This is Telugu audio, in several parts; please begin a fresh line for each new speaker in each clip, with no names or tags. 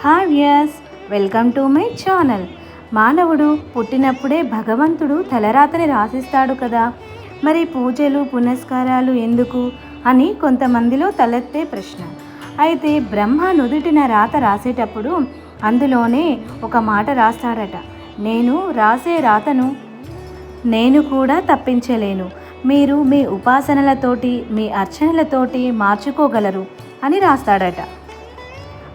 Hi viewers welcome to my channel. మానవుడు పుట్టినప్పుడే భగవంతుడు తలరాతని రాసిస్తాడు కదా. మరి పూజలు పునస్కారాలు ఎందుకు? అని కొంతమందిలో తలెత్తే ప్రశ్న. అయితే బ్రహ్మ నుదుటిన రాత రాసేటప్పుడు అందులోనే ఒక మాట రాస్తాడట. నేను రాసే రాతను నేను కూడా తప్పించలేను. మీరు మీ ఉపాసనలతోటి మీ అర్చనలతోటి మార్చుకోగలరు అని రాస్తాడట.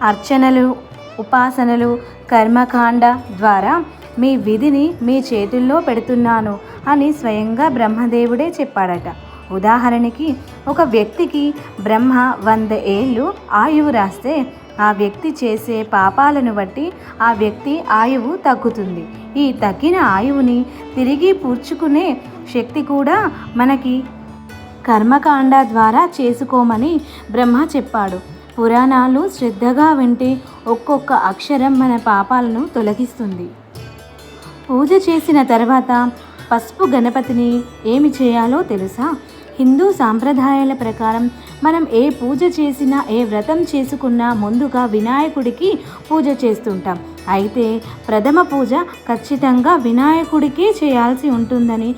అర్చనలు ఉపాసనలు కర్మకాండ ద్వారా మీ విధిని మీ చేతుల్లో పెడుతున్నాను అని స్వయంగా బ్రహ్మదేవుడే చెప్పాడట. ఉదాహరణకి ఒక వ్యక్తికి బ్రహ్మ వంద ఏళ్ళు ఆయువు రాస్తే ఆ వ్యక్తి చేసే పాపాలను బట్టి ఆ వ్యక్తి ఆయువు తగ్గుతుంది. ఈ తగ్గిన ఆయువుని తిరిగి పూడ్చుకునే శక్తి కూడా మనకి కర్మకాండ ద్వారా చేసుకోమని బ్రహ్మ చెప్పాడు. పురాణాలు శ్రద్ధగా వింటే ఒక్కొక్క అక్షరం మన పాపాలను తొలగిస్తుంది. పూజ చేసిన తర్వాత పసుపు గణపతిని ఏమి చేయాలో తెలుసా? హిందూ సాంప్రదాయాల ప్రకారం మనం ఏ పూజ చేసినా ఏ వ్రతం చేసుకున్నా ముందుగా వినాయకుడికి పూజ చేస్తుంటాం. అయితే ప్రథమ పూజ ఖచ్చితంగా వినాయకుడికే చేయాల్సి ఉంటుందని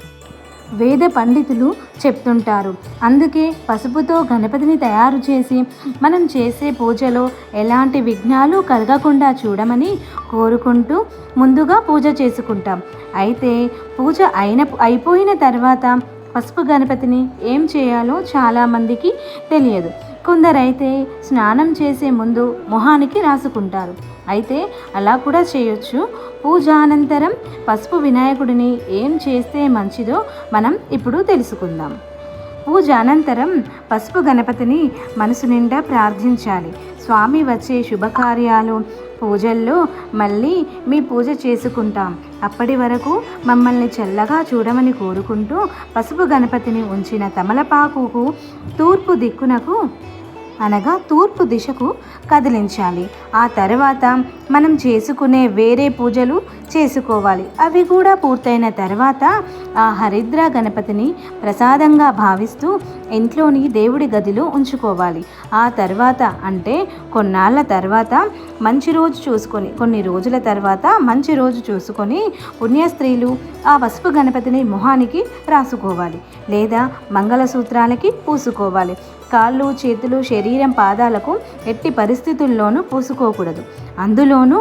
వేద పండితులు చెప్తుంటారు. అందుకే పసుపుతో గణపతిని తయారు చేసి మనం చేసే పూజలో ఎలాంటి విఘ్నాలు కలగకుండా చూడమని కోరుకుంటూ ముందుగా పూజ చేసుకుంటాం. అయితే పూజ అయిన అయిపోయిన తర్వాత పసుపు గణపతిని ఏం చేయాలో చాలామందికి తెలియదు. కొందరైతే స్నానం చేసే ముందు మొహానికి రాసుకుంటారు. అయితే అలా కూడా చేయొచ్చు. పూజ అనంతరం పసుపు వినాయకుడిని ఏం చేస్తే మంచిదో మనం ఇప్పుడు తెలుసుకుందాం. పూజ అనంతరం పసుపు గణపతిని మనసు నిండా ప్రార్థించాలి. స్వామి వచ్చే శుభకార్యాలు పూజల్లో మళ్ళీ మీ పూజ చేసుకుంటాం. అప్పటి వరకు మమ్మల్ని చల్లగా చూడమని కోరుకుంటూ పసుపు గణపతిని ఉంచిన తమలపాకుకు తూర్పు దిక్కునకు అనగా తూర్పు దిశకు కదిలించాలి. ఆ తర్వాత మనం చేసుకునే వేరే పూజలు చేసుకోవాలి. అవి కూడా పూర్తయిన తర్వాత ఆ హరిద్ర గణపతిని ప్రసాదంగా భావిస్తూ ఇంట్లోని దేవుడి గదిలో ఉంచుకోవాలి. ఆ తర్వాత అంటే కొన్నాళ్ళ తర్వాత మంచి రోజు చూసుకొని కొన్ని రోజుల తర్వాత మంచి రోజు చూసుకొని పుణ్యస్త్రీలు ఆ పసుపు గణపతిని మొహానికి రాసుకోవాలి లేదా మంగళసూత్రాలకి పూసుకోవాలి. కాళ్ళు చేతులు శరీరం పాదాలకు ఎట్టి పరిస్థితుల్లోనూ పూసుకోకూడదు. అందులోనూ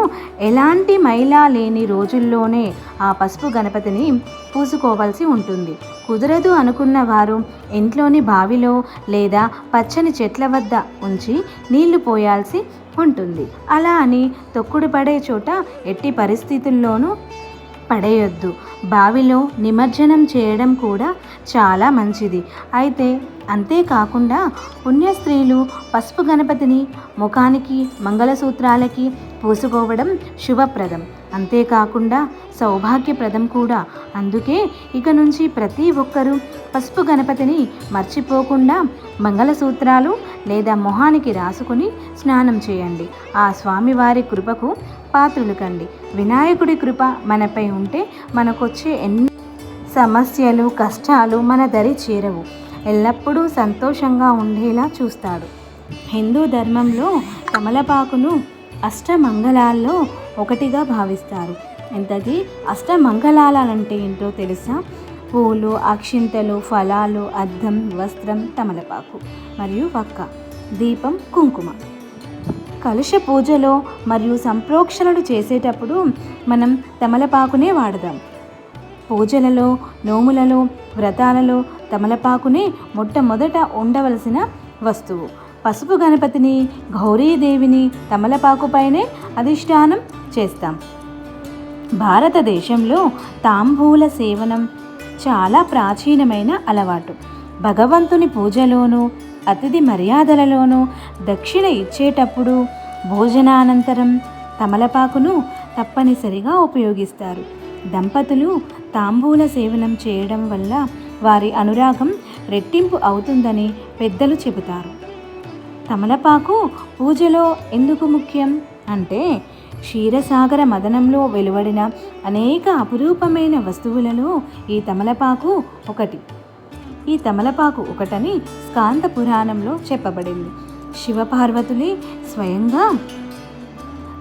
ఎలాంటి మైలా లేని రోజుల్లోనే ఆ పసుపు గణపతిని పూసుకోవాల్సి ఉంటుంది. కుదరదు అనుకున్న వారు ఇంట్లోని బావిలో లేదా పచ్చని చెట్ల వద్ద ఉంచి నీళ్ళు పోయాల్సి ఉంటుంది. అలా అని తొక్కుడు పడే చోట ఎట్టి పరిస్థితుల్లోనూ పడేయొద్దు. బావిలో నిమజ్జనం చేయడం కూడా చాలా మంచిది. అయితే అంతేకాకుండా పుణ్యస్త్రీలు పసుపు గణపతిని ముఖానికి మంగళసూత్రాలకి పూసుకోవడం శుభప్రదం. అంతేకాకుండా సౌభాగ్యప్రదం కూడా. అందుకే ఇక నుంచి ప్రతి ఒక్కరూ పసుపు గణపతిని మర్చిపోకుండా మంగళసూత్రాలు లేదా మొహానికి రాసుకుని స్నానం చేయండి. ఆ స్వామివారి కృపకు పాత్రులు కండి. వినాయకుడి కృప మనపై ఉంటే మనకొచ్చే ఎన్ని సమస్యలు కష్టాలు మన దరి చేరవు. ఎల్లప్పుడూ సంతోషంగా ఉండేలా చూస్తాడు. హిందూ ధర్మంలో కమలపాకును అష్టమంగళాల్లో ఒకటిగా భావిస్తారు. ఇంతకీ అష్టమంగళాలంటే ఏంటో తెలుసా? పూలు అక్షింతలు ఫలాలు అద్దం వస్త్రం తమలపాకు మరియు వక్క దీపం కుంకుమ. కలుష పూజలో మరియు సంప్రోక్షణలు చేసేటప్పుడు మనం తమలపాకునే వాడదాం. పూజలలో నోములలో వ్రతాలలో తమలపాకునే మొట్టమొదట ఉండవలసిన వస్తువు. పసుపు గణపతిని గౌరీదేవిని తమలపాకుపైనే అధిష్టానం చేస్తాం. భారతదేశంలో తాంబూల సేవనం చాలా ప్రాచీనమైన అలవాటు. భగవంతుని పూజలోనూ అతిథి మర్యాదలలోనూ దక్షిణ ఇచ్చేటప్పుడు భోజనానంతరం తమలపాకును తప్పనిసరిగా ఉపయోగిస్తారు. దంపతులు తాంబూల సేవనం చేయడం వల్ల వారి అనురాగం రెట్టింపు అవుతుందని పెద్దలు చెబుతారు. తమలపాకు పూజలో ఎందుకు ముఖ్యం? అంటే క్షీరసాగర మదనంలో వెలువడిన అనేక అపురూపమైన వస్తువులలో ఈ తమలపాకు ఒకటి. ఈ తమలపాకు ఒకటని స్కాంత పురాణంలో చెప్పబడింది. శివపార్వతులే స్వయంగా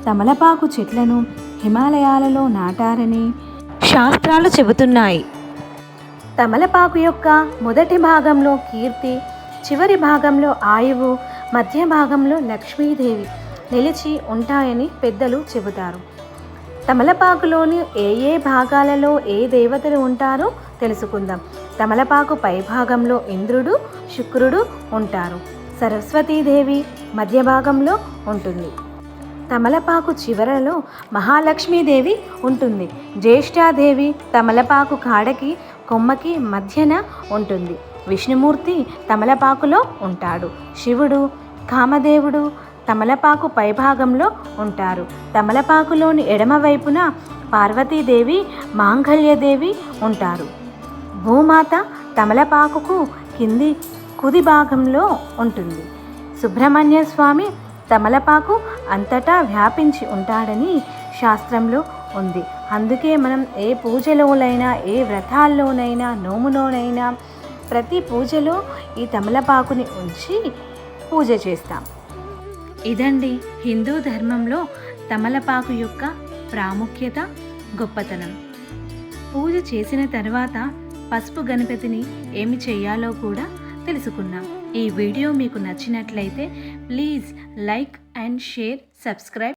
తమలపాకు చెట్లను హిమాలయాలలో నాటారని శాస్త్రాలు చెబుతున్నాయి. తమలపాకు యొక్క మొదటి భాగంలో కీర్తి చివరి భాగంలో ఆయువు మధ్య భాగంలో లక్ష్మీదేవి నిలిచి ఉంటాయని పెద్దలు చెబుతారు. తమలపాకులోని ఏ ఏ భాగాలలో ఏ దేవతలు ఉంటారో తెలుసుకుందాం. తమలపాకు పై భాగంలో ఇంద్రుడు శుక్రుడు ఉంటారు. సరస్వతీదేవి మధ్య భాగంలో ఉంటుంది. తమలపాకు చివరలో మహాలక్ష్మీదేవి ఉంటుంది. జ్యేష్ఠాదేవి తమలపాకు కాడకి కొమ్మకి మధ్యన ఉంటుంది. విష్ణుమూర్తి తమలపాకులో ఉంటాడు. శివుడు కామదేవుడు తమలపాకు పైభాగంలో ఉంటారు. తమలపాకులోని ఎడమవైపున పార్వతీదేవి మాంగళ్యదేవి ఉంటారు. భూమాత తమలపాకుకు కింది కుది భాగంలో ఉంటుంది. సుబ్రహ్మణ్య స్వామి తమలపాకు అంతటా వ్యాపించి ఉంటాడని శాస్త్రంలో ఉంది. అందుకే మనం ఏ పూజలోనైనా ఏ వ్రతాల్లోనైనా నోములోనైనా ప్రతి పూజలో ఈ తమలపాకుని ఉంచి పూజ చేస్తాం. ఇదండి హిందూ ధర్మంలో తమలపాకు యొక్క ప్రాముఖ్యత గొప్పతనం. పూజ చేసిన తర్వాత పసుపు గణపతిని ఏమి చేయాలో కూడా తెలుసుకున్నాం. ఈ వీడియో మీకు నచ్చినట్లయితే please like and share subscribe